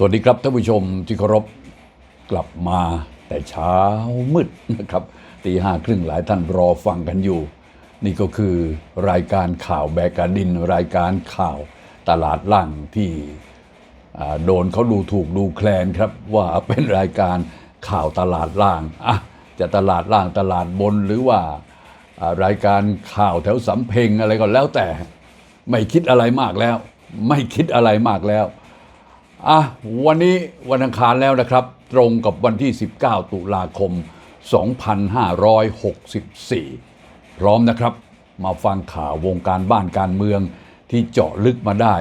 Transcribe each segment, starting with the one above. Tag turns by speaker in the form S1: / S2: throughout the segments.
S1: สวัสดีครับท่านผู้ชมที่เคารพกลับมาแต่เช้ามืดนะครับตีห้าครึ่งหลายท่านรอฟังกันอยู่ นี่ก็คือรายการข่าวแบกกาดิน รายการข่าวตลาดล่างที่โดนเขาดูถูกดูแคลนครับ ว่าเป็นรายการข่าวตลาดล่างอะจะตลาดล่างตลาดบนหรือว่าอ่ารายการข่าวแถวสำเพ็งอะไรก็แล้วแต่ไม่คิดอะไรมากแล้ว ไม่คิดอะไรมากแล้ว อะวันนี้วันอังคารแล้วนะครับ ตรงกับวันที่ 19 ตุลาคม 2564 พร้อมนะครับ มาฟังข่าววงการบ้านการเมืองที่เจาะลึกมาได้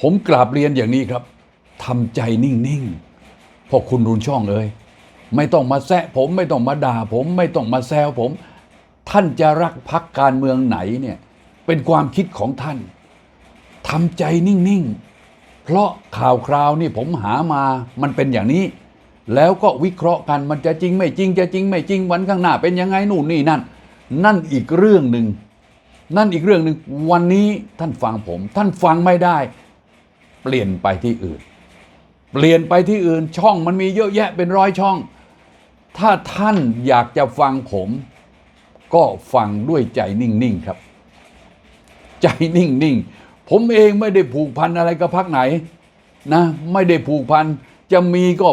S1: ผมกราบเรียนอย่างนี้ครับทำใจนิ่งๆพอคุณรุนช่องเอ้ยไม่ต้องมาแซะผมไม่ต้องมาด่าผมไม่ต้องมาแซวผม ท่านจะรักพักการเมืองไหนเนี่ยเป็นความคิดของท่านทำใจนิ่งๆ เพราะข่าวคราวนี่ผมหามามันเป็นอย่างนี้ แล้วก็วิเคราะห์กันมันจะจริงไม่จริงจะจริงไม่จริงวันข้างหน้าเป็นยังไงนู่นนี่นั่น นั่นอีกเรื่องหนึ่งนั่นอีกเรื่องหนึ่งวันนี้ท่านฟังผม ท่านฟังไม่ได้ เปลี่ยนไปที่อื่น เปลี่ยนไปที่อื่นช่องมันมีเยอะแยะเป็นร้อยช่อง ถ้าท่านอยากจะฟังผม ก็ฟังด้วยใจนิ่งๆครับ ใจนิ่งๆ ผมเองไม่ได้ผูกพันอะไรกับพักไหนนะไม่ได้ผูกพันจะมีก็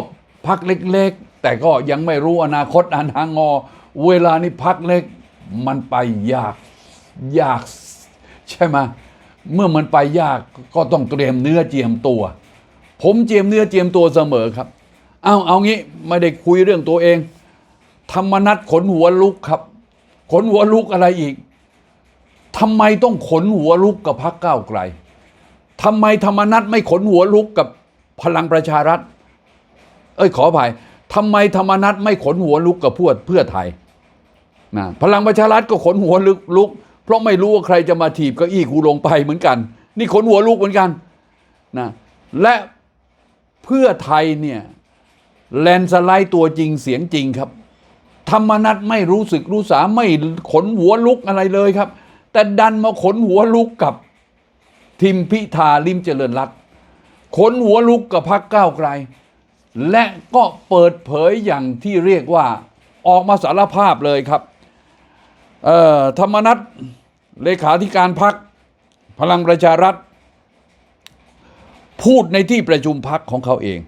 S1: พักเล็กๆ แต่ก็ยังไม่รู้อนาคตอันทางงอ เวลานี้พักเล็กมันไปยากยากใช่ไหมเมื่อมันไปยากก็ต้องเตรียมเนื้อเจียมตัว ผมเจียมเนื้อเจียมตัวเสมอครับ เอาเอางี้ไม่ได้คุยเรื่องตัวเอง ธรรมนัตขนหัวลุกครับ ขนหัวลุกอะไรอีก ทำไมต้องขนหัวลุกกับพรรคก้าวไกลทำไมธรรมนัตไม่ขนหัวลุกกับพลังประชารัฐ เอ้ยขออภัยทำไมธรรมนัตไม่ขนหัวลุกกับพวกเพื่อไทยนะพลังประชารัฐก็ขนหัวลุกลุก เพราะไม่รู้ว่าใครจะมาถีบเก้าอี้กูลงไปเหมือนกัน นี่ขนหัวลุกเหมือนกันนะและเพื่อไทยเนี่ยแลนด์สไลด์ตัวจริงเสียงจริงครับ ธรรมนัตไม่รู้สึกรู้สาไม่ขนหัวลุกอะไรเลยครับ แต่ดันมาขนหัวลุกกับทิมพิธาลิมเจริญรัตขนหัวลุกกับพักก้าวไกล และก็เปิดเผยอย่างที่เรียกว่าออกมาสารภาพเลยครับธรรมนัตเลขาธิการพักพลังประชารัฐ พูดในที่ประชุมพักของเขาเอง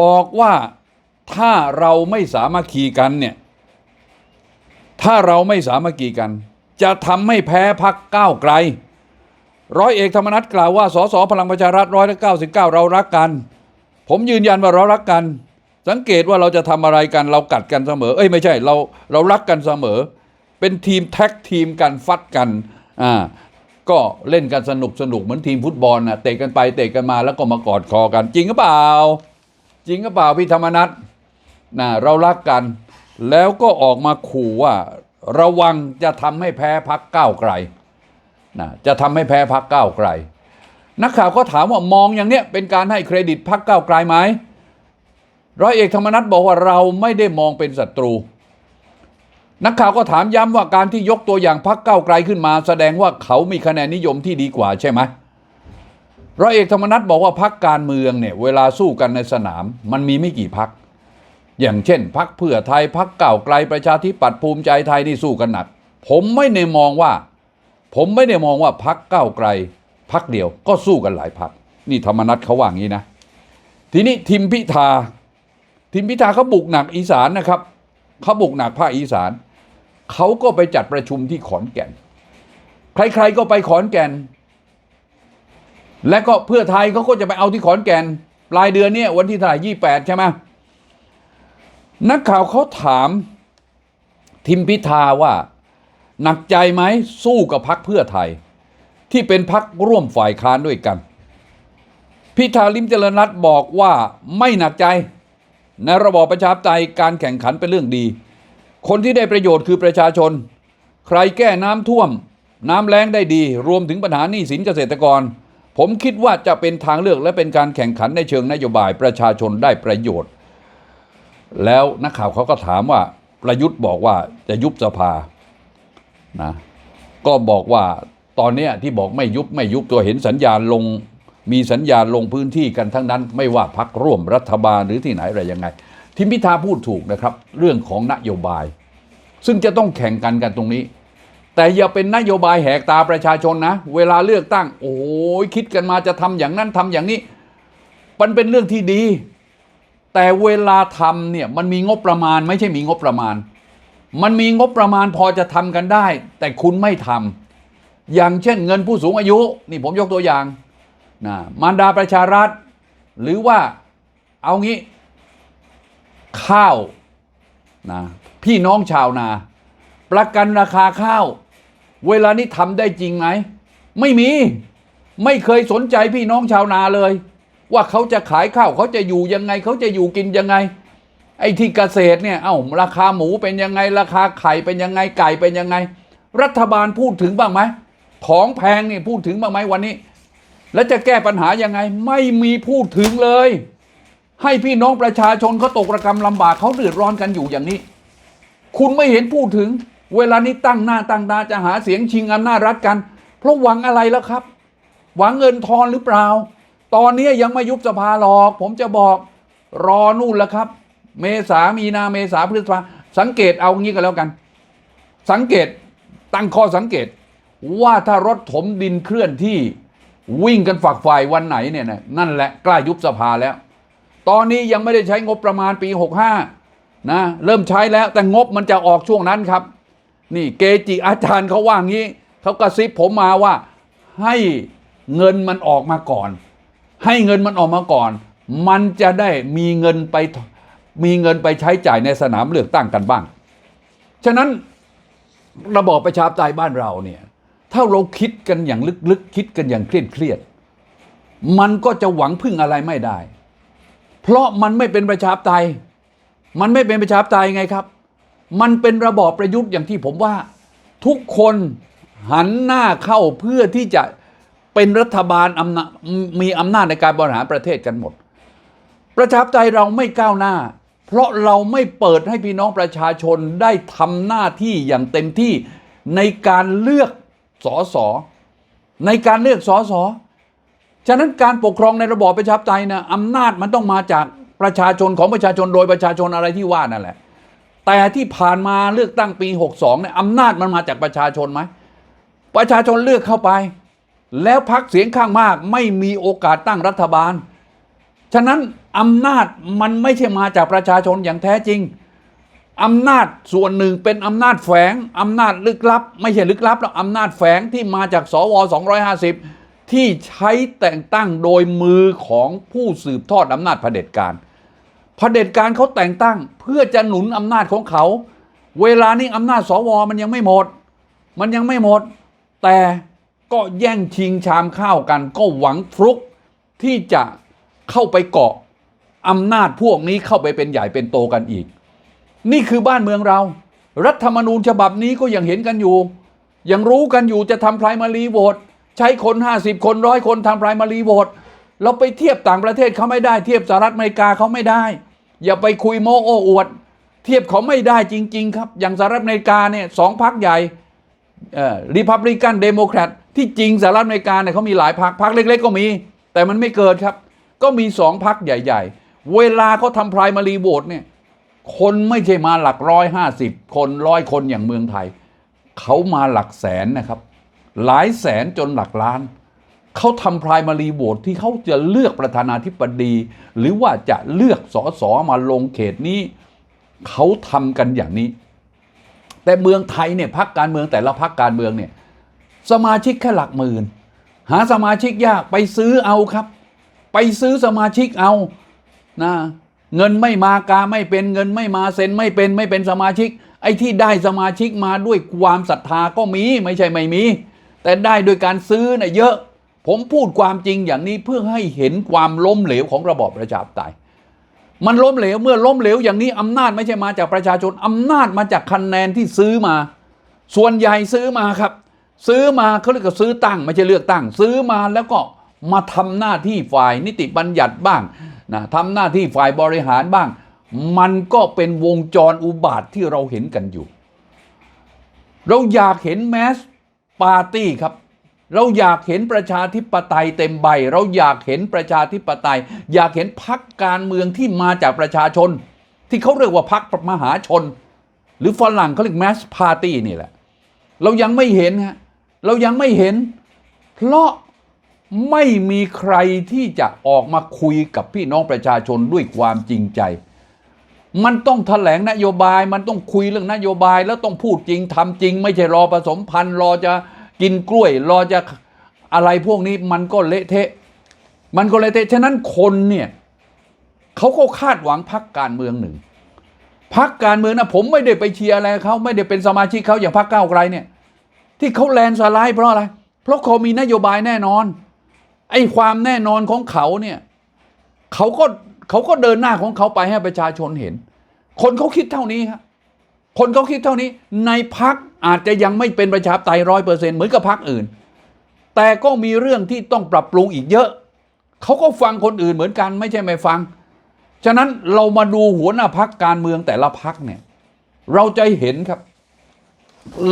S1: บอกว่าถ้าเราไม่สามัคคีกันเนี่ย ถ้าเราไม่สามัคคีกัน จะทำให้แพ้พักก้าวไกล ร้อยเอกธรรมนัฐกล่าวว่าสสพลังประชารัฐร้อยละเก้าสิบเก้าเรารักกัน ผมยืนยันว่าเรารักกัน สังเกตว่าเราจะทำอะไรกันเรากัดกันเสมอ เอ้ยไม่ใช่เราเรารักกันเสมอ เป็นทีมแท็กทีมกันฟัดกันอ่าก็เล่นกันสนุกสนุกเหมือนทีมฟุตบอลนะเตะกันไปเตะกันมาแล้วก็มากอดคอกัน จริงหรือเปล่า จริงหรือเปล่าพี่ธรรมนัฐนะเรารักกัน แล้วก็ออกมาขู่ว่า ระวังจะทำให้แพ้พักก้าวไกลนะจะทำให้แพ้พักก้าวไกล นักข่าวก็ถามว่ามองอย่างเนี้ยเป็นการให้เครดิตพักก้าวไกลไหมร้อยเอกธรรมนัฐบอกว่าเราไม่ได้มองเป็นศัตรู นักข่าวก็ถามย้ำว่าการที่ยกตัวอย่างพักก้าวไกลขึ้นมา แสดงว่าเขามีคะแนนนิยมที่ดีกว่าใช่ไหมร้อยเอกธรรมนัฐบอกว่าพักการเมืองเนี่ยเวลาสู้กันในสนาม มันมีไม่กี่พัก อย่างเช่น พักเพื่อไทยพักเก่าไกลประชาธิปัตย์ภูมิใจไทยนี่สู้กันหนัก ผมไม่ได้มองว่า ผมไม่ได้มองว่าพักเก้าไกล พักเดียวก็สู้กันหลายพักนี่ธรรมนัฐเขาว่างี้นะ ทีนี้ทิมพิธา ทิมพิธาเขาบุกหนักอีสานนะครับเขาบุกหนักภาคอีสานเขาก็ไปจัดประชุมที่ขอนแก่น ใครๆก็ไปขอนแก่น และก็เพื่อไทยเขาก็จะไปเอาที่ขอนแก่นปลายเดือนเนี้วันที่เท่าไหร่ยี่แปดใช่ไหม นักข่าวเขาถามทิมพิธาว่า หนักใจไหมสู้กับพักเพื่อไทย ที่เป็นพักร่วมฝ่ายค้านด้วยกัน พิธาลิมเจริญรัตน์บอกว่าไม่หนักใจ ในระบอบประชาธิปไตยการแข่งขันเป็นเรื่องดี คนที่ได้ประโยชน์คือประชาชน ใครแก้น้ำท่วม น้ำแล้งได้ดี รวมถึงปัญหาหนี้สินเกษตรกร ผมคิดว่าจะเป็นทางเลือกและเป็นการแข่งขันในเชิงนโยบายประชาชนได้ประโยชน์ แล้วนักข่าวเขาก็ถามว่าประยุทธ์บอกว่าจะยุบสภานะก็บอกว่าตอนนี้ที่บอกไม่ยุบไม่ยุบตัวเห็นสัญญาณลง มีสัญญาณลงพื้นที่กันทั้งนั้น ไม่ว่าพักร่วมรัฐบาลหรือที่ไหนอะไรยังไงทิมพิธาพูดถูกนะครับ เรื่องของนโยบาย ซึ่งจะต้องแข่งกันกันตรงนี้ แต่อย่าเป็นนโยบายแหกตาประชาชนนะ เวลาเลือกตั้ง โอ้ยคิดกันมาจะทำอย่างนั้นทำอย่างนี้มันเป็นเรื่องที่ดี แต่เวลาทำเนี่ยมันมีงบประมาณไม่ใช่มีงบประมาณ มันมีงบประมาณพอจะทำกันได้ แต่คุณไม่ทำอย่างเช่นเงินผู้สูงอายุ นี่ผมยกตัวอย่างนะมารดาประชารัฐ หรือว่าเอางี้ ข้าวนะพี่น้องชาวนา ประกันราคาข้าว เวลานี้ทำได้จริงไหม ไม่มี ไม่เคยสนใจพี่น้องชาวนาเลย ว่าเขาจะขายข้าวเขาจะอยู่ยังไงเขาจะอยู่กินยังไง ไอ้ที่เกษตรเนี่ยเอ้าราคาหมูเป็นยังไง ราคาไข่เป็นยังไงไก่เป็นยังไง รัฐบาลพูดถึงบ้างไหมของแพงนี่พูดถึงบ้างไหมวันนี้ แล้วจะแก้ปัญหายังไง ไม่มีพูดถึงเลย ให้พี่น้องประชาชนเขาตกระกรรมลำบากเขาเดือดร้อนกันอยู่อย่างนี้ คุณไม่เห็นพูดถึง เวลานี้ตั้งหน้าตั้งตาจะหาเสียงชิงอำนาจรัฐกัน เพราะหวังอะไรแล้วครับ หวังเงินทอนหรือเปล่า ตอนนี้ยังไม่ยุบสภาหรอก ผมจะบอกรอนู่นแล้วครับ เมษามีนาเมษาพฤษภาสังเกตเอางี้ก็แล้วกัน สังเกตตั้งข้อสังเกตว่าถ้ารถถมดินเคลื่อนที่วิ่งกันฝักฝ่ายวันไหนเนี่ยนะนั่นแหละกล้ายุบสภาแล้ว ตอนนี้ยังไม่ได้ใช้งบประมาณปี 65นะเริ่มใช้แล้วแต่งบมันจะออกช่วงนั้นครับ นี่เกจิอาจารย์เขาว่างี้เขากระซิบผมมาว่าให้เงินมันออกมาก่อน ให้เงินมันออกมาก่อน มันจะได้มีเงินไปมีเงินไปใช้จ่ายในสนามเลือกตั้งกันบ้าง ฉะนั้นระบอบประชาธิปไตยบ้านเราเนี่ย ถ้าเราคิดกันอย่างลึกๆ คิดกันอย่างเครียดเครียดๆมันก็จะหวังพึ่งอะไรไม่ได้ เพราะมันไม่เป็นประชาธิปไตย มันไม่เป็นประชาธิปไตยไงครับ มันเป็นระบอบประยุทธ์อย่างที่ผมว่า ทุกคนหันหน้าเข้าเพื่อที่จะ เป็นรัฐบาลอำนาจมีอำนาจในการบริหารประเทศกันหมด ประชาธิปไตยเราไม่ก้าวหน้า เพราะเราไม่เปิดให้พี่น้องประชาชนได้ทำหน้าที่อย่างเต็มที่ในการเลือกสอสอในการเลือกสอสอฉะนั้นการปกครองในระบอบประชาธิปไตยนะอำนาจมันต้องมาจากประชาชนของประชาชนโดยประชาชนอะไรที่ว่านั่นแหละ แต่ที่ผ่านมาเลือกตั้งปี 62เนี่ยอำนาจมันมาจากประชาชนไหมประชาชนเลือกเข้าไป แล้วพักเสียงข้างมากไม่มีโอกาสตั้งรัฐบาล ฉะนั้นอำนาจมันไม่ใช่มาจากประชาชนอย่างแท้จริงอำนาจส่วนหนึ่งเป็นอำนาจแฝงอำนาจลึกลับ ไม่ใช่ลึกลับแล้วอำนาจแฝงที่มาจากสว 250 ที่ใช้แต่งตั้งโดยมือของผู้สืบทอดอำนาจเผด็จการเผด็จการเขาแต่งตั้งเพื่อจะหนุนอำนาจของเขา เวลานี้อำนาจสวมันยังไม่หมด มันยังไม่หมด แต่ ก็แย่งชิงชามข้าวกัน ก็หวังฟลุกที่จะเข้าไปเกาะอำนาจพวกนี้เข้าไปเป็นใหญ่เป็นโตกันอีก นี่คือบ้านเมืองเรา รัฐธรรมนูญฉบับนี้ก็ยังเห็นกันอยู่ ยังรู้กันอยู่จะทำ primary vote ใช้คน 50 คนร้อยคนทำ primary vote เราไปเทียบต่างประเทศเขาไม่ได้เทียบสหรัฐอเมริกาเขาไม่ได้ อย่าไปคุยโมโอ้อวด เทียบเขาไม่ได้จริง ๆ ครับ อย่างสหรัฐอเมริกาเนี่ยสองพรรคใหญ่รีพับลิกันเดโมแครต ที่จริงสหรัฐอเมริกาเนี่ยเขามีหลายพรรคพรรคเล็ก ๆ ก็มี แต่มันไม่เกิดครับ ก็มีสองพรรคใหญ่ ๆ เวลาเขาทำ primary vote เนี่ยคนไม่ใช่มาหลักร้อยห้าสิบคนร้อยคนอย่างเมืองไทย เขามาหลักแสนนะครับ หลายแสนจนหลักล้าน เขาทำ primary vote ที่เขาจะเลือกประธานาธิบดี หรือว่าจะเลือกสอสอมาลงเขตนี้ เขาทำกันอย่างนี้ แต่เมืองไทยเนี่ยพักการเมืองแต่ละพักการเมืองเนี่ย สมาชิกแค่หลักหมื่น หาสมาชิกยากไปซื้อเอาครับ ไปซื้อสมาชิกเอานะเงินไม่มากาไม่เป็นเงินไม่มาเซ็นไม่เป็นไม่เป็นสมาชิก ไอ้ที่ได้สมาชิกมาด้วยความศรัทธาก็มีไม่ใช่ไม่มี แต่ได้โดยการซื้อน่ะเยอะ ผมพูดความจริงอย่างนี้เพื่อให้เห็นความล้มเหลวของระบอบประชาธิปไตยมันล้มเหลวเมื่อล้มเหลวอย่างนี้อำนาจไม่ใช่มาจากประชาชนอำนาจมาจากคะแนนที่ซื้อมา ส่วนใหญ่ซื้อมาครับ ซื้อมาเขาเรียกว่าซื้อตั้ง ไม่ใช่เลือกตั้ง ซื้อมาแล้วก็มาทำหน้าที่ฝ่ายนิติบัญญัติบ้างนะทำหน้าที่ฝ่ายบริหารบ้าง มันก็เป็นวงจรอุบาทที่เราเห็นกันอยู่ เราอยากเห็นแมสปาร์ตี้ครับเราอยากเห็นประชาธิปไตยเต็มใบ เราอยากเห็นประชาธิปไตย อยากเห็นพักการเมืองที่มาจากประชาชน ที่เขาเรียกว่าพักมหาชน หรือฝรั่งเขาเรียก mass party นี่แหละ เรายังไม่เห็นฮะ เรายังไม่เห็น เพราะไม่มีใครที่จะออกมาคุยกับพี่น้องประชาชนด้วยความจริงใจ มันต้องแถลงนโยบาย มันต้องคุยเรื่องนโยบาย แล้วต้องพูดจริงทำจริง ไม่ใช่รอผสมพันธุ์รอจะกินกล้วย รอจะอะไรพวกนี้มันก็เละเทะ มันก็เละเทะ ฉะนั้นคนเนี่ยเขาก็คาดหวังพักการเมืองหนึ่งพักการเมืองนะผมไม่ได้ไปเชียร์อะไรเขาไม่ได้เป็นสมาชิกเขาอย่างพักก้าวไกลเนี่ย ที่เขาแลนสไลด์เพราะอะไร เพราะเขามีนโยบายแน่นอน ไอ้ความแน่นอนของเขาเนี่ยเขาก็เขาก็เดินหน้าของเขาไปให้ประชาชนเห็น คนเขาคิดเท่านี้ครับคนเขาคิดเท่านี้ ในพักอาจจะยังไม่เป็นประชาธิปไตยร้อยเปอร์เซ็นต์เหมือนกับพักอื่น แต่ก็มีเรื่องที่ต้องปรับปรุงอีกเยอะ เขาก็ฟังคนอื่นเหมือนกันไม่ใช่ไม่ฟัง ฉะนั้นเรามาดูหัวหน้าพักการเมืองแต่ละพักเนี่ย เราจะเห็นครับ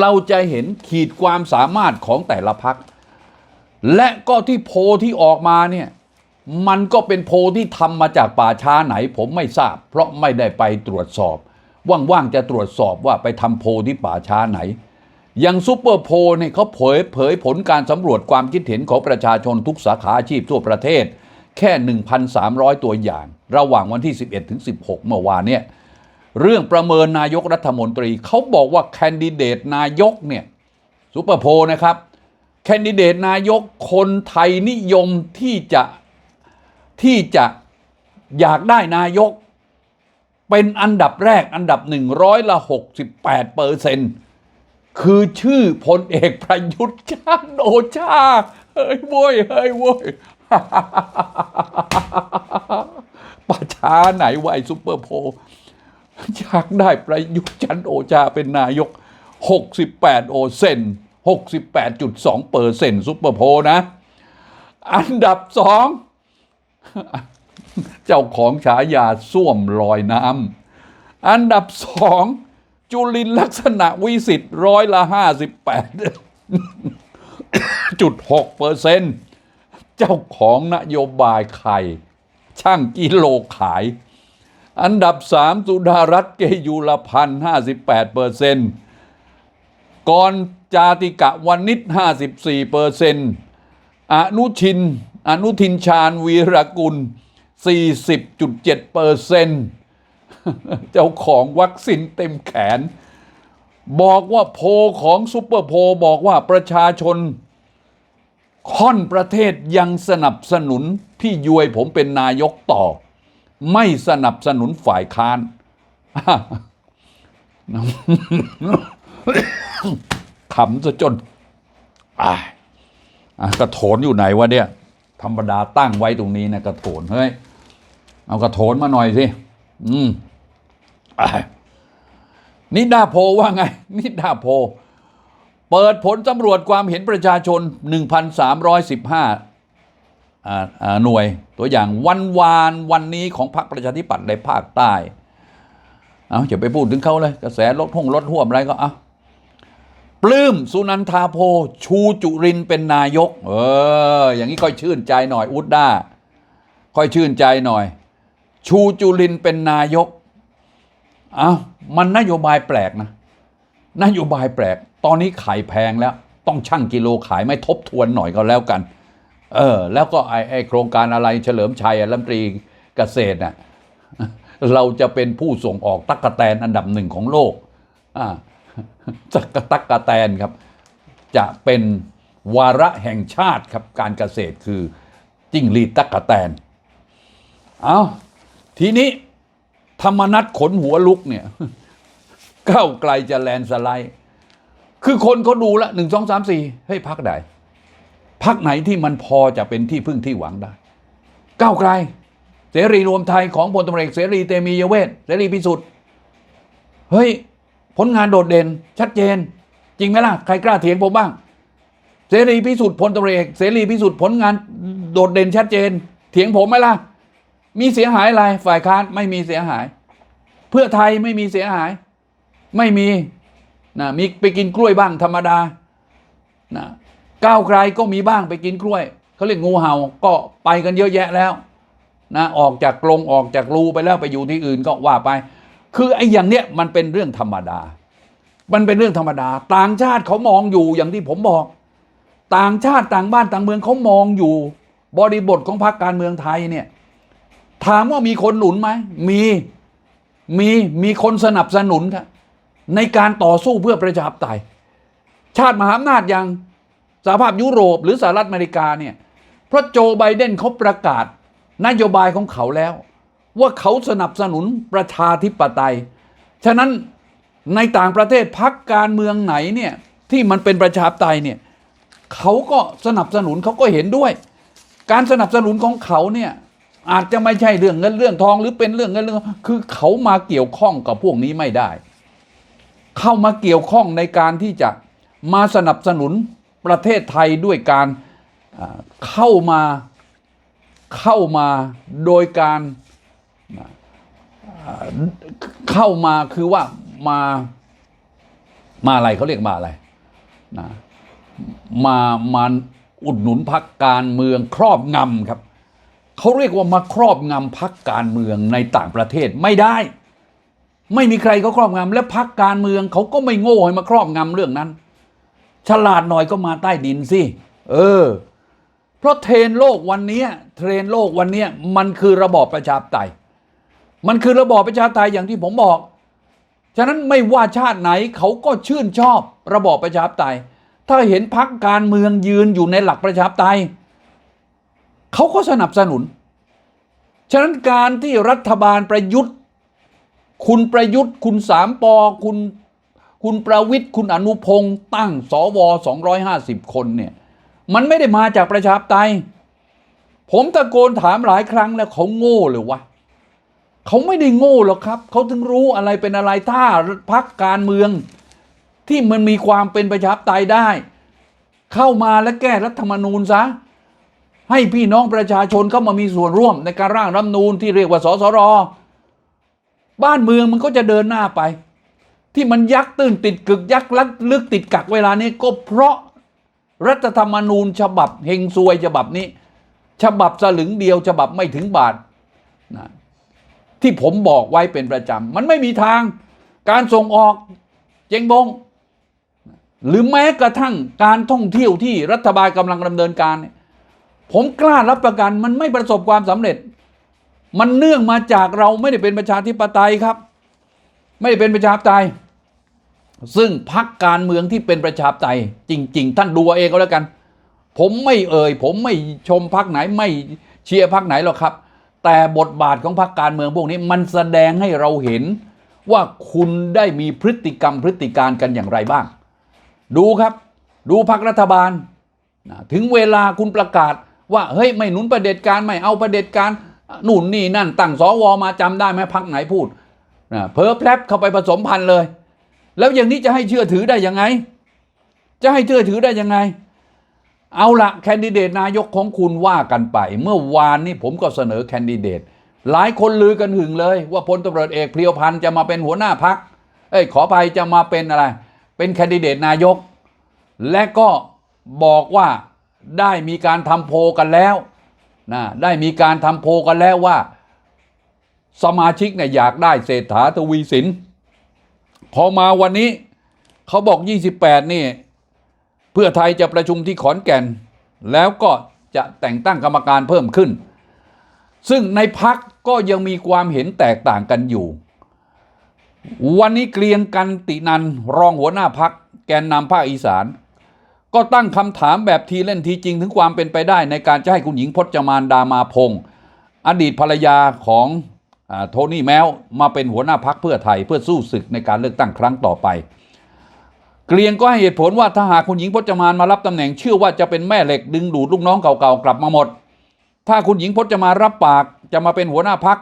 S1: เราจะเห็นขีดความสามารถของแต่ละพัก และก็ที่โพลที่ออกมาเนี่ยมันก็เป็นโพลที่ทำมาจากป่าช้าไหนผมไม่ทราบ เพราะไม่ได้ไปตรวจสอบ ว่างๆจะตรวจสอบว่าไปทำโพลที่ป่าช้าไหน อย่างซูเปอร์โพลเนี่ยเขาเผยเผยผลการสำรวจความคิดเห็นของประชาชนทุกสาขาอาชีพทั่วประเทศ แค่ 1,300 ตัวอย่าง ระหว่างวันที่ 11 ถึง 16 เมื่อวานเนี่ย เรื่องประเมินนายกรัฐมนตรีเขาบอกว่าแคนดิเดตนายกเนี่ยซูเปอร์โพลนะครับ แคนดิเดตนายกคนไทยนิยมที่จะที่จะอยากได้นายก เป็นอันดับแรกอันดับหนึ่งร้อยละหกสิบแปดเปอร์เซนคือชื่อพลเอกประยุทธ์จันทร์โอชา เฮ้ยโว้ยเฮ้ยโว้ยประชาไหนวะไอ้ซุปเปอร์โพล อยากได้ประยุทธ์จันโอชาเป็นนายก 68โอเซน68.2เปอร์เซ็นต์ซุปเปอร์โพนะ อันดับสองเจ้าของฉายาส้วมลอยน้ำอันดับสองจุลินลักษณะวิสิทธิ์ร้อยละห้าสิบแปดจุดหกเปอร์เซ็นต์เจ้าของนโยบายไข่ ช่างกิโลขาย อันดับสามสุดารัตน์เกยุรพันธ์ห้าสิบแปดเปอร์เซ็นต์กรจาติกะวันนิดห้าสิบสี่เปอร์เซ็นต์อนุชิน อนุทินชาญวีรกุลสี่สิบจุดเจ็ดเปอร์เซ็นต์เจ้าของวัคซีนเต็มแขน บอกว่าโพของซูเปอร์โพบอกว่าประชาชน ค่อนประเทศยังสนับสนุนพี่ยวยผมเป็นนายกต่อ ไม่สนับสนุนฝ่ายค้าน ขำซะจนอ่ายอะกระโถนอยู่ไหนวะเนี่ย ธรรมดาตั้งไว้ตรงนี้นะกระโถนเฮ้ย เอากระโถนมาหน่อยสิ อืมอะนิดาโพลว่าไง นิดาโพลเปิดผลสำรวจความเห็นประชาชน 1,315อ่าอ่า หน่วยตัวอย่างวันวานวันนี้ของพรรคประชาธิปัตย์ในภาคใต้เอาอย่าไปพูดถึงเขาเลย กระแสลดห้องลดห่วมอะไรก็เอาปลื้มสุนันทาโพชูจุรินเป็นนายก เออ อย่างนี้ค่อยชื่นใจหน่อย อุดด้าค่อยชื่นใจหน่อย ชูจุรินเป็นนายก เอามันนโยบายแปลกนะ นโยบายแปลก ตอนนี้ไข่แพงแล้ว ต้องชั่งกิโลขายไม่ทบทวนหน่อยก็แล้วกัน เออ แล้วก็ไอไอโครงการอะไรเฉลิมชัยรัฐมนตรีเกษตรน่ะเราจะเป็นผู้ส่งออกตักกะแตนอันดับหนึ่งของโลกอ่าตักกะตักกะแตนครับ จะเป็นวาระแห่งชาติครับการเกษตรคือจิ้งหรีตักกะแตนเอาทีนี้ธรรมนัตขนหัวลุกเนี่ยก้าวไกลจะแลนสไลด์ คือคนเขาดูละหนึ่งสองสามสี่เฮ้ยพักไหน พักไหนที่มันพอจะเป็นที่พึ่งที่หวังได้ ก้าวไกล เสรีรวมไทยของพลตำรวจเอกเสรีเตมียเวทเสรีพิสุทธิ์เฮ้ย ผลงานโดดเด่น ชัดเจน จริงไหมล่ะ ใครกล้าเถียงผมบ้าง เสรีพิสุทธิ์พลตำรวจเอกเสรีพิสุทธิ์ผลงานโดดเด่นชัดเจน เถียงผมไหมล่ะ มีเสียหายอะไรฝ่ายค้านไม่มีเสียหาย เพื่อไทยไม่มีเสียหาย ไม่มีนะมีไปกินกล้วยบ้างธรรมดานะ ก้าวไกลก็มีบ้างไปกินกล้วยเขาเรียกงูเห่าก็ไปกันเยอะแยะแล้วนะออกจากกรงออกจากรูไปแล้วไปอยู่ที่อื่นก็ว่าไป คือไอ้อย่างเนี้ยมันเป็นเรื่องธรรมดา มันเป็นเรื่องธรรมดา ต่างชาติเขามองอยู่อย่างที่ผมบอก ต่างชาติต่างบ้านต่างเมืองเขามองอยู่ บริบทของพรรคการเมืองไทยเนี่ยถามว่ามีคนหนุนไหมมีมีมีคนสนับสนุนครับในการต่อสู้เพื่อประชาธิปไตย ชาติมหาอำนาจอย่าง สหภาพยุโรปหรือสหรัฐอเมริกาเนี่ยเพราะโจไบเดนเขาประกาศนโยบายของเขาแล้ว ว่าเขาสนับสนุนประชาธิปไตย ฉะนั้นในต่างประเทศพักการเมืองไหนเนี่ยที่มันเป็นประชาธิปไตยเนี่ยเขาก็สนับสนุนเขาก็เห็นด้วย การสนับสนุนของเขาเนี่ยอาจจะไม่ใช่เรื่องเงินเรื่องทองหรือเป็นเรื่องเงินเรื่องคือเขามาเกี่ยวข้องกับพวกนี้ไม่ได้ เข้ามาเกี่ยวข้องในการที่จะมาสนับสนุน ประเทศไทยด้วยการเข้ามาเข้ามาโดยการเข้ามาคือว่ามามาอะไรเขาเรียกมาอะไรนะมามาอุดหนุนพักการเมืองครอบงำครับเขาเรียกว่ามาครอบงำพักการเมืองในต่างประเทศไม่ได้ ไม่มีใครเขาครอบงำและพักการเมืองเขาก็ไม่โง่ให้มาครอบงำเรื่องนั้น ฉลาดหน่อยก็มาใต้ดินสิเออ เพราะเทรนโลกวันนี้เทรนโลกวันนี้มันคือระบอบประชาธิปไตย มันคือระบอบประชาธิปไตยอย่างที่ผมบอก ฉะนั้นไม่ว่าชาติไหนเขาก็ชื่นชอบระบอบประชาธิปไตย ถ้าเห็นพักการเมืองยืนอยู่ในหลักประชาธิปไตยเขาก็สนับสนุน ฉะนั้นการที่รัฐบาลประยุทธ์ คุณประยุทธ์ คุณสามปอคุณ คุณประวิทย์คุณอนุพงศ์ตั้งสว250 คนเนี่ย มันไม่ได้มาจากประชาธิปไตย ผมตะโกนถามหลายครั้งแล้วเขาโง่หรือวะเขาไม่ได้โง่หรอกครับ เขาถึงรู้อะไรเป็นอะไรถ้าพักการเมือง ที่มันมีความเป็นประชาธิปไตยได้ เข้ามาและแก้รัฐธรรมนูญซะให้พี่น้องประชาชนเข้ามามีส่วนร่วมในการร่างรัฐธรรมนูญที่เรียกว่าสสร บ้านเมืองมันก็จะเดินหน้าไป ที่มันยักตื้นติดกึกยักลัดลึกติดกักเวลานี้ก็เพราะรัฐธรรมนูญฉบับเฮงซวยฉบับนี้ ฉบับสลึงเดียวฉบับไม่ถึงบาทนะที่ผมบอกไว้เป็นประจำ มันไม่มีทางการส่งออกเจงบง หรือแม้กระทั่งการท่องเที่ยวที่รัฐบาลกำลังดำเนินการ ผมกล้ารับประกันมันไม่ประสบความสำเร็จ มันเนื่องมาจากเราไม่ได้เป็นประชาธิปไตยครับ ไม่ได้เป็นประชาธิปไตย ซึ่งพักการเมืองที่เป็นประชาธิปไตยจริง ๆ ท่านดูเอาเองก็แล้วกัน ผมไม่เอ่ย ผมไม่ชมพักไหนไม่เชียร์พักไหนหรอกครับ แต่บทบาทของพักการเมืองพวกนี้มันแสดงให้เราเห็นว่าคุณได้มีพฤติกรรมพฤติการกันอย่างไรบ้าง ดูครับ ดูพักรัฐบาล ถึงเวลาคุณประกาศว่าเฮ้ยไม่หนุนประเด็จการไม่เอาประเด็จการหนู่นนี่นั่นตั้งสวมาจำได้ไหมพักไหนพูดเพอแพลบเข้าไปผสมพันธ์เลย แล้วอย่างนี้จะให้เชื่อถือได้ยังไง จะให้เชื่อถือได้ยังไง เอาละแคนดิเดตนายกของคุณว่ากันไป เมื่อวานนี้ผมก็เสนอแคนดิเดต หลายคนลือกันหึงเลย ว่าพลตำรวจเอกเพียวพันธ์จะมาเป็นหัวหน้าพักเอ้ยขอไปจะมาเป็นอะไร เป็นแคนดิเดตนายก และก็บอกว่าได้มีการทำโพกันแล้วนะได้มีการทำโพกันแล้วว่า สมาชิกเนี่ยอยากได้เศรษฐาทวีสิน พอมาวันนี้เขาบอก 28 นี่ เพื่อไทยจะประชุมที่ขอนแก่น แล้วก็จะแต่งตั้งกรรมการเพิ่มขึ้น ซึ่งในพักก็ยังมีความเห็นแตกต่างกันอยู่ วันนี้เกรียงกันตินันรองหัวหน้าพักแกนนำภาคอีสาน ก็ตั้งคำถามแบบทีเล่นทีจริงถึงความเป็นไปได้ในการจะให้คุณหญิงพจมานดามาพงศ์อดีตภรรยาของ โทนี่แมวมาเป็นหัวหน้าพักเพื่อไทยเพื่อสู้ศึกในการเลือกตั้งครั้งต่อไป เกรียงก็ให้เหตุผลว่าถ้าหากคุณหญิงพจมานมารับตำแหน่งเชื่อว่าจะเป็นแม่เหล็กดึงดูดลูกน้องเก่าๆกลับมาหมด ถ้าคุณหญิงพจมารับปากจะมาเป็นหัวหน้าพัก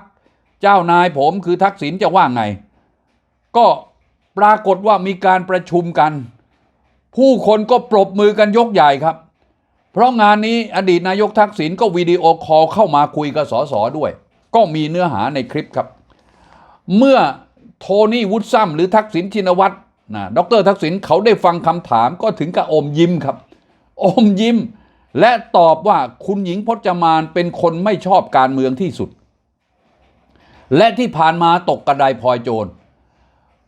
S1: เจ้านายผมคือทักษิณจะว่าไง ก็ปรากฏว่ามีการประชุมกัน ผู้คนก็ปรบมือกันยกใหญ่ครับ เพราะงานนี้อดีตนายกทักษิณก็วิดีโอคอลเข้ามาคุยกับสสด้วย ก็มีเนื้อหาในคลิปครับ เมื่อโทนี่วุฒซัมหรือทักษิณชินวัตรนะดรทักษิณเขาได้ฟังคำถามก็ถึงกับอมยิ้มครับ อมยิ้ม และตอบว่าคุณหญิงพจมานเป็นคนไม่ชอบการเมืองที่สุด และที่ผ่านมาตกกระไดพลอยโจร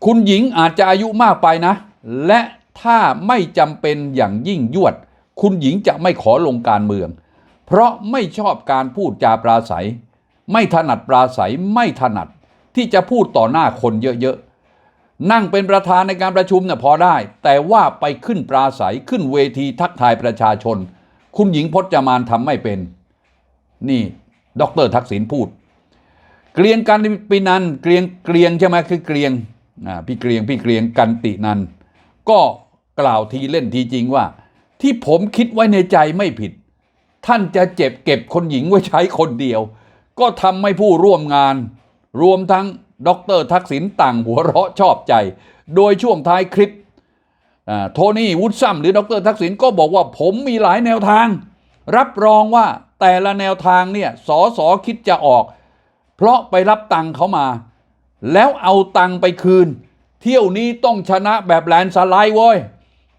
S1: คุณหญิงอาจจะอายุมากไปนะ และถ้าไม่จำเป็นอย่างยิ่งยวด คุณหญิงจะไม่ขอลงการเมือง เพราะไม่ชอบการพูดจาปราศัย ไม่ถนัดปราศัยไม่ถนัดที่จะพูดต่อหน้าคนเยอะๆ นั่งเป็นประธานในการประชุมน่ะพอได้ แต่ว่าไปขึ้นปราศัยขึ้นเวทีทักทายประชาชน คุณหญิงพจมานทำไม่เป็น นี่ดรทักษิณพูด เกรียงกันปีนันเกรียงเกรียงใช่ไหมคือเกรียงอ่าพี่เกรียงพี่เกรียงกันตินันก็กล่าวทีเล่นทีจริงว่า ที่ผมคิดไว้ในใจไม่ผิด ท่านจะเจ็บเก็บคนหญิงไว้ใช้คนเดียว ก็ทำให้ผู้ร่วมงาน รวมทั้งดรทักษิณต่างหัวเราะชอบใจ โดยช่วงท้ายคลิปโทนี่วูดซัมหรือดรทักษิณก็บอกว่าผมมีหลายแนวทาง รับรองว่าแต่ละแนวทางเนี่ยสอสอคิดจะออก เพราะไปรับตังค์เขามา แล้วเอาตังค์ไปคืน เที่ยวนี้ต้องชนะแบบแลนสไลด์เว้ย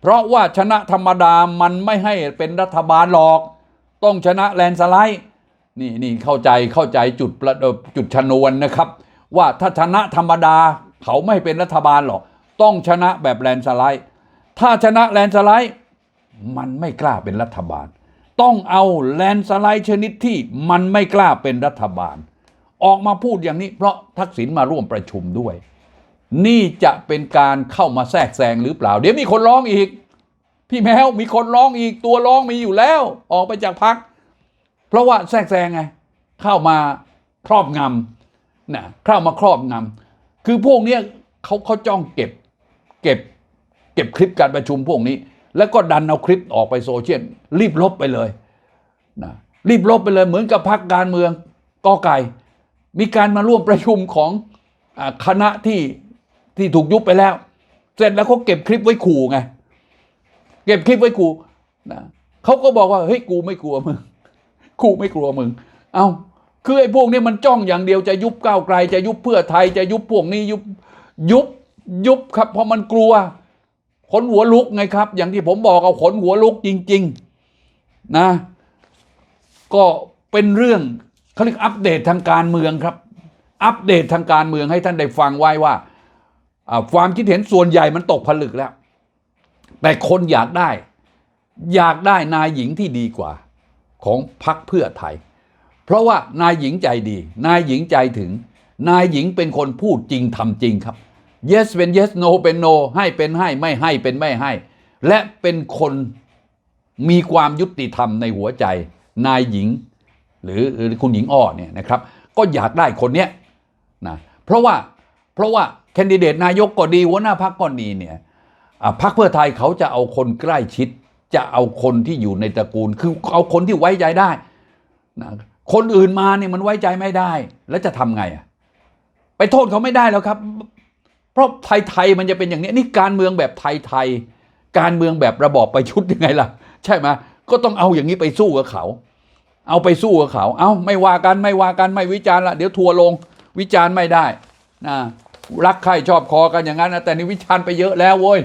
S1: เพราะว่าชนะธรรมดามันไม่ให้เป็นรัฐบาลหรอก ต้องชนะแลนสไลด์ นี่นี่เข้าใจเข้าใจจุดประเอ่อจุดชนวนนะครับ ว่าถ้าชนะธรรมดาเขาไม่เป็นรัฐบาลหรอก ต้องชนะแบบแลนด์สไลด์ถ้าชนะแลนด์สไลด์มันไม่กล้าเป็นรัฐบาล ต้องเอาแลนด์สไลด์ชนิดที่มันไม่กล้าเป็นรัฐบาล ออกมาพูดอย่างนี้ เพราะทักษิณมาร่วมประชุมด้วย นี่จะเป็นการเข้ามาแทรกแซงหรือเปล่า เดี๋ยวมีคนร้องอีก พี่แมวมีคนร้องอีกตัวร้องมีอยู่แล้ว ออกไปจากพัก เพราะว่าแทรกแซงไงเข้ามาครอบงำนะเข้ามาครอบงำคือพวกนี้เขาเขาจ้องเก็บเก็บเก็บคลิปการประชุมพวกนี้ แล้วก็ดันเอาคลิปออกไปโซเชียลรีบลบไปเลยนะรีบลบไปเลยเหมือนกับพักการเมืองกอไก่ มีการมาร่วมประชุมของคณะที่ที่ถูกยุบไปแล้ว เสร็จแล้วเขาเก็บคลิปไว้ขู่ไง เก็บคลิปไว้ขู่นะเขาก็บอกว่าเฮ้ยกูไม่กลัวมึง กูไม่กลัวมึง เอาคือไอ้พวกนี้มันจ้องอย่างเดียวจะยุบก้าวไกล จะยุบเพื่อไทยจะยุบพวกนี้ยุบยุบยุบครับเพราะมันกลัว ขนหัวลุกไงครับ อย่างที่ผมบอกเอาขนหัวลุกจริง ๆนะ ก็เป็นเรื่องเขาเรียกอัปเดตทางการเมืองครับ อัปเดตทางการเมืองให้ท่านได้ฟังไว้ว่าความคิดเห็นส่วนใหญ่มันตกผลึกแล้ว แต่คนอยากได้ อยากได้นายหญิงที่ดีกว่า ของพรรคเพื่อไทย เพราะว่านายหญิงใจดี นายหญิงใจถึง นายหญิงเป็นคนพูดจริงทำจริงครับ yes เป็น yes no เป็น no ให้เป็นให้ไม่ให้เป็นไม่ให้ และเป็นคนมีความยุติธรรมในหัวใจ นายหญิง หรือคุณหญิงอ้อเนี่ยนะครับ ก็อยากได้คนเนี้ยนะเพราะว่าเพราะว่าแคนดิเดตนายกก็ดีหัวหน้าพรรคก็ดีเนี่ยพรรคเพื่อไทยเขาจะเอาคนใกล้ชิด จะเอาคนที่อยู่ในตระกูล คือเอาคนที่ไว้ใจได้นะคนอื่นมาเนี่ยมันไว้ใจไม่ได้ แล้วจะทำไงอะไปโทษเขาไม่ได้แล้วครับ เพราะไทยๆมันจะเป็นอย่างนี้นี่การเมืองแบบไทยๆการเมืองแบบระบอบประยุทธ์ยังไงล่ะ ใช่ไหมก็ต้องเอาอย่างนี้ไปสู้กับเขา เอาไปสู้กับเขา เอาไม่ว่ากันไม่ว่ากันไม่วิจารณ์ละเดี๋ยวทัวร์ลงวิจารณ์ไม่ได้นะรักใครชอบคอกันอย่างนั้นนะแต่นี่วิจารณ์ไปเยอะแล้วเว้ย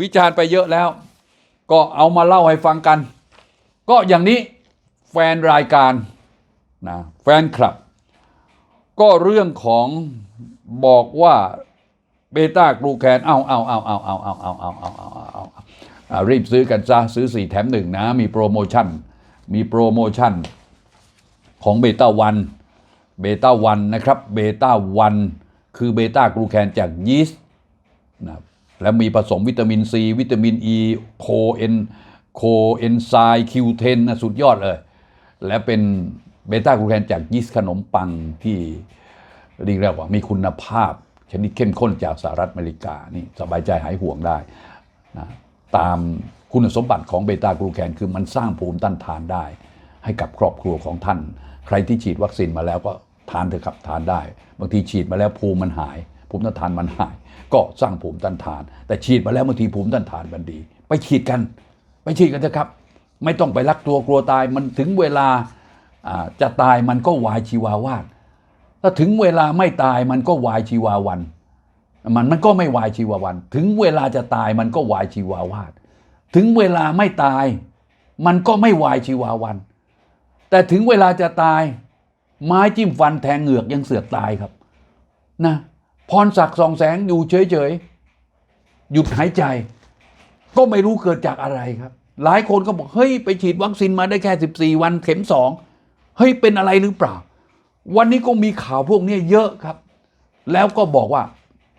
S1: วิจารณ์ไปเยอะแล้ว ก็เอามาเล่าให้ฟังกัน ก็อย่างนี้แฟนรายการนะแฟนคลับ ก็เรื่องของบอกว่าเบต้ากรูแคนเอาเอาเอาเอาเอาเอาเอาเอาเอาเอาเอาเอารีบซื้อกันซะซื้อสี่แถมหนึ่งนะ มีโปรโมชั่น มีโปรโมชั่นของเบต้าวันเบต้าวันนะครับเบต้าวันคือเบต้ากรูแคนจากยีสต์นะ และมีผสมวิตามินซี วิตามินอีโคเอนโคเอนไซม์คิวเทนนะสุดยอดเลย และเป็นเบต้ากรูแคนจากยีสต์ขนมปังที่เรียกได้ว่ามีคุณภาพ ชนิดเข้มข้นจากสหรัฐอเมริกานี่สบายใจหายห่วงได้นะตามคุณสมบัติของเบต้ากลูแคนคือมันสร้างภูมิต้านทานได้ ให้กับครอบครัวของท่าน ใครที่ฉีดวัคซีนมาแล้วก็ทานเถอะครับทานได้ บางทีฉีดมาแล้วภูมิมันหาย ภูมิต้านทานมันหาย ก็สร้างภูมิต้านทาน แต่ฉีดมาแล้วบางทีภูมิต้านทานมันดี ไปฉีดกัน ไปฉีดกันเถอะครับ ไม่ต้องไปรักตัวกลัวตายมันถึงเวลาจะตายมันก็วายชีวาวาดถ้าถึงเวลาไม่ตายมันก็วายชีวาวัน มันมันก็ไม่วายชีวาวัน ถึงเวลาจะตายมันก็วายชีวาวาดถึงเวลาไม่ตาย มันก็ไม่วายชีวาวัน แต่ถึงเวลาจะตาย ไม้จิ้มฟันแทงเหงือกยังเสือกตายครับ นะ พรศักดิ์สองแสงอยู่เฉยๆ หยุดหายใจ ก็ไม่รู้เกิดจากอะไรครับ หลายคนก็บอก เฮ้ย ไปฉีดวัคซีนมาได้แค่ 14 วันเข็มสองเฮ้ย เป็นอะไรหรือเปล่า วันนี้ก็มีข่าวพวกนี้เยอะครับ แล้วก็บอกว่า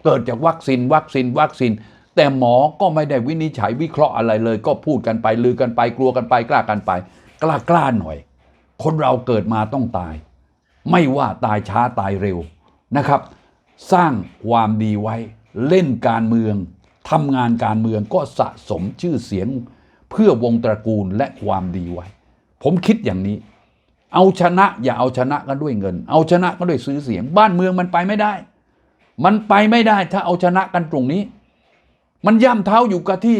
S1: เกิดจากวัคซีนวัคซีนวัคซีน แต่หมอก็ไม่ได้วินิจฉัยวิเคราะห์อะไรเลย ก็พูดกันไปลือกันไปกลัวกันไปกล้ากันไป กล้ากล้าหน่อย คนเราเกิดมาต้องตาย ไม่ว่าตายช้าตายเร็วนะครับ สร้างความดีไว้ เล่นการเมืองทำงานการเมืองก็สะสมชื่อเสียง เพื่อวงตระกูลและความดีไว้ ผมคิดอย่างนี้ เอาชนะอย่าเอาชนะกันด้วยเงิน เอาชนะกันด้วยซื้อเสียง บ้านเมืองมันไปไม่ได้ มันไปไม่ได้ถ้าเอาชนะกันตรงนี้ มันย่ำเท้าอยู่กับที่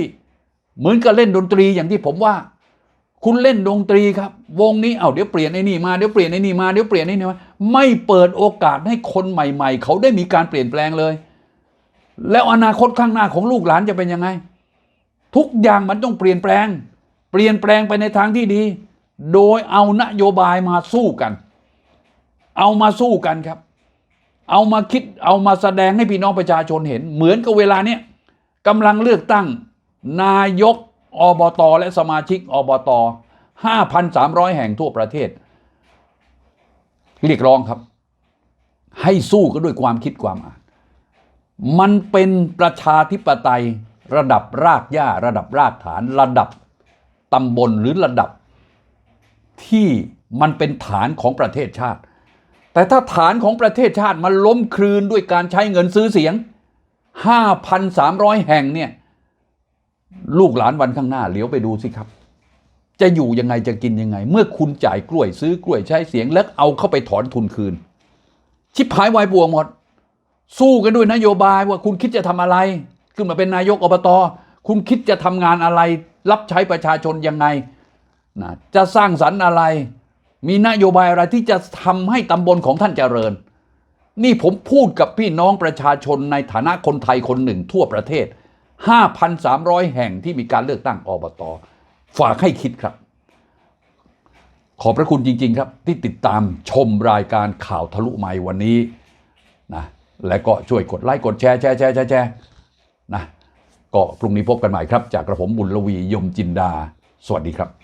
S1: เหมือนกับเล่นดนตรีอย่างที่ผมว่า คุณเล่นดนตรีครับ วงนี้เอาเดี๋ยวเปลี่ยนไอ้นี่มาเดี๋ยวเปลี่ยนไอ้นี่มาเดี๋ยวเปลี่ยนไอ้นี่มาไม่เปิดโอกาสให้คนใหม่ ๆ เขาได้มีการเปลี่ยนแปลงเลย แล้วอนาคตข้างหน้าของลูกหลานจะเป็นยังไง ทุกอย่างมันต้องเปลี่ยนแปลง เปลี่ยนแปลงไปในทางที่ดี โดยเอานโยบายมาสู้กัน เอามาสู้กันครับ เอามาคิดเอามาแสดงให้พี่น้องประชาชนเห็น เหมือนกับเวลาเนี้ยกำลังเลือกตั้ง นายก อบต และสมาชิกอบต 5,300 แห่งทั่วประเทศ เรียกร้องครับ ให้สู้กันด้วยความคิดความอ่าน มันเป็นประชาธิปไตยระดับรากหญ้าระดับรากฐานระดับตำบลหรือระดับ ที่มันเป็นฐานของประเทศชาติ แต่ถ้าฐานของประเทศชาติมันล้มคลืนด้วยการใช้เงินซื้อเสียง 5,300 แห่งเนี่ย ลูกหลานวันข้างหน้าเหลียวไปดูสิครับ จะอยู่ยังไงจะกินยังไง เมื่อคุณจ่ายกล้วยซื้อกล้วยใช้เสียงแล้วเอาเข้าไปถอนทุนคืน ชิบหายวายบวงหมด สู้กันด้วยนโยบายว่าคุณคิดจะทำอะไร ขึ้นมาเป็นนายกอบตคุณคิดจะทำงานอะไร รับใช้ประชาชนยังไงนะจะสร้างสรรค์อะไร มีนโยบายอะไรที่จะทำให้ตำบลของท่านเจริญ นี่ผมพูดกับพี่น้องประชาชนในฐานะคนไทยคนหนึ่งทั่วประเทศ 5,300 แห่งที่มีการเลือกตั้งอบต ฝากให้คิดครับ ขอบพระคุณจริง ๆ ครับ ที่ติดตามชมรายการข่าวทะลุใหม่วันนี้นะและก็ช่วยกดไลค์กดแชร์แชร์แชร์แชร์แชร์นะก็พรุ่งนี้พบกันใหม่ครับ จากกระผมบุญลวียมจินดา สวัสดีครับ